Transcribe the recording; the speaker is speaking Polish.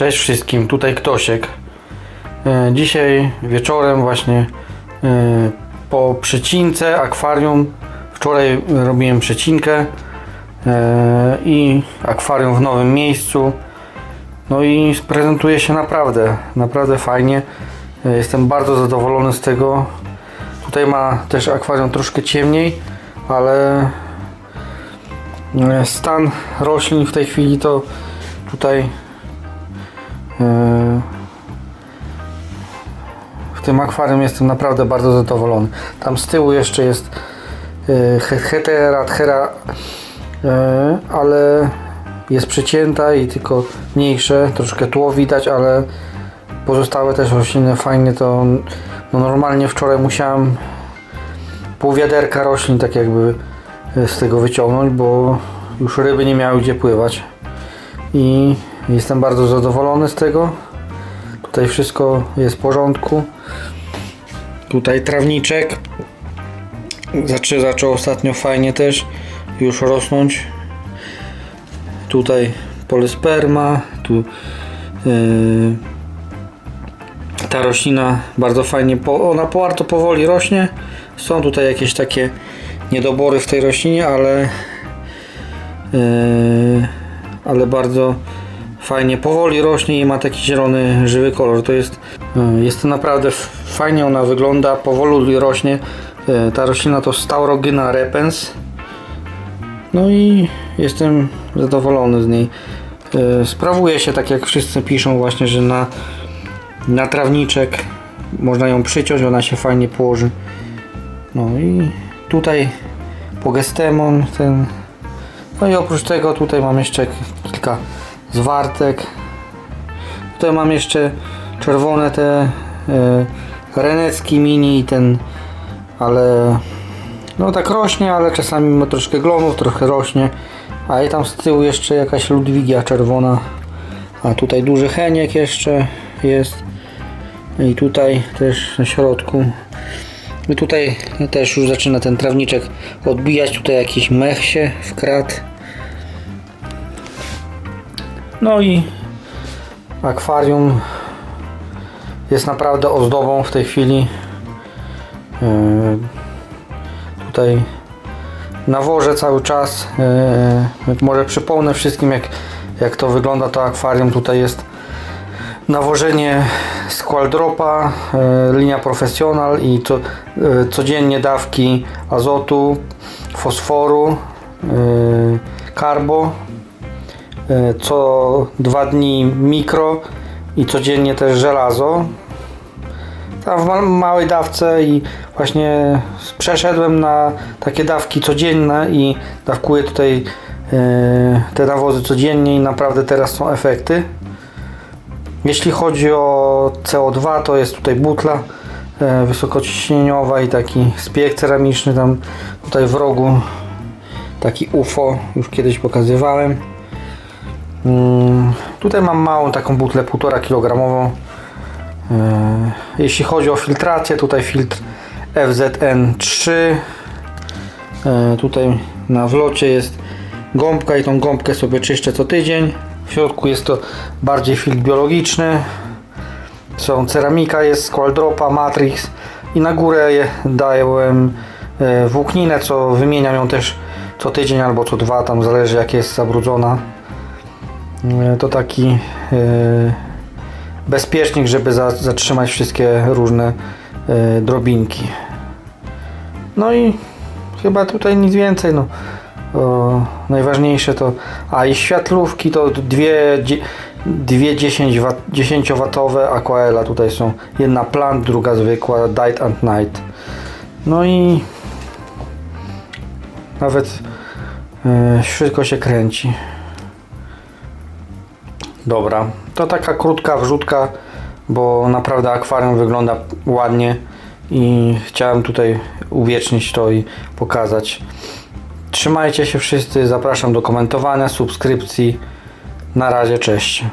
Cześć wszystkim, tutaj Ktosiek. E, Dzisiaj wieczorem właśnie e, po przecince akwarium. Wczoraj robiłem przecinkę e, i akwarium w nowym miejscu. No i prezentuje się naprawdę, naprawdę fajnie. Jestem bardzo zadowolony z tego. Tutaj ma też akwarium troszkę ciemniej, ale stan roślin w tej chwili to tutaj w tym akwarium jestem naprawdę bardzo zadowolony. Tam z tyłu jeszcze jest e, he- hetera, e, ale jest przecięta i tylko mniejsze, troszkę tło widać, ale pozostałe też rośliny fajnie to no normalnie wczoraj musiałem pół wiaderka roślin tak jakby e, z tego wyciągnąć, bo już ryby nie miały gdzie pływać i jestem bardzo zadowolony z tego. Tutaj wszystko jest w porządku. Tutaj trawniczek zaczę, zaczął ostatnio fajnie też już rosnąć. Tutaj polysperma, tu yy, ta roślina bardzo fajnie, po, ona bardzo powoli rośnie. Są tutaj jakieś takie niedobory w tej roślinie, ale yy, ale bardzo fajnie, powoli rośnie i ma taki zielony, żywy kolor. To jest, yy, jest to naprawdę fajnie ona wygląda, powoli rośnie. Yy, Ta roślina to Staurogyna repens. No i jestem zadowolony z niej. Yy, Sprawuje się tak jak wszyscy piszą właśnie, że na, na trawniczek można ją przyciąć, ona się fajnie położy. No i tutaj pogestemon ten no i oprócz tego tutaj mam jeszcze kilka zwartek. Tutaj mam jeszcze czerwone te e, renecki mini i ten, ale no tak rośnie, ale czasami ma troszkę glonów, trochę rośnie. A i tam z tyłu jeszcze jakaś ludwigia czerwona. A tutaj duży heniek jeszcze jest. I tutaj też na środku. I tutaj też już zaczyna ten trawniczek odbijać. Tutaj jakiś mech się wkradł. No i akwarium jest naprawdę ozdobą w tej chwili. Yy, Tutaj nawożę cały czas. Yy, Może przypomnę wszystkim jak, jak to wygląda to akwarium. Tutaj jest nawożenie Squaldropa, e, linia Professional i to, codziennie dawki azotu, fosforu, karbo, co dwa dni mikro i codziennie też żelazo. Tam w ma- małej dawce i właśnie przeszedłem na takie dawki codzienne i dawkuję tutaj e, te nawozy codziennie i naprawdę teraz są efekty. Jeśli chodzi o CO2, to jest tutaj butla e, wysokociśnieniowa i taki spiek ceramiczny tam tutaj w rogu taki UFO, już kiedyś pokazywałem. Mm, tutaj mam małą taką butlę 1,5 kg. E, jeśli chodzi o filtrację, tutaj filtr FZN3. E, tutaj na wlocie jest gąbka i tą gąbkę sobie czyszczę co tydzień. W środku jest to bardziej filtr biologiczny. Są ceramika, jest Squaldropa, Matrix i na górę dałem e, włókninę, co wymieniam ją też co tydzień albo co dwa, tam zależy jak jest zabrudzona. E, To taki e, bezpiecznik, żeby za, zatrzymać wszystkie różne e, drobinki. No i chyba tutaj nic więcej. No. O, najważniejsze to. A i światlówki to dwie, dwie 10, wa- 10-watowe Aquaela tutaj są. Jedna plant, druga zwykła Dight and Night. No i nawet e, wszystko się kręci. Dobra, to taka krótka wrzutka, bo naprawdę akwarium wygląda ładnie i chciałem tutaj uwiecznić to i pokazać. Trzymajcie się wszyscy, zapraszam do komentowania, subskrypcji. Na razie, cześć.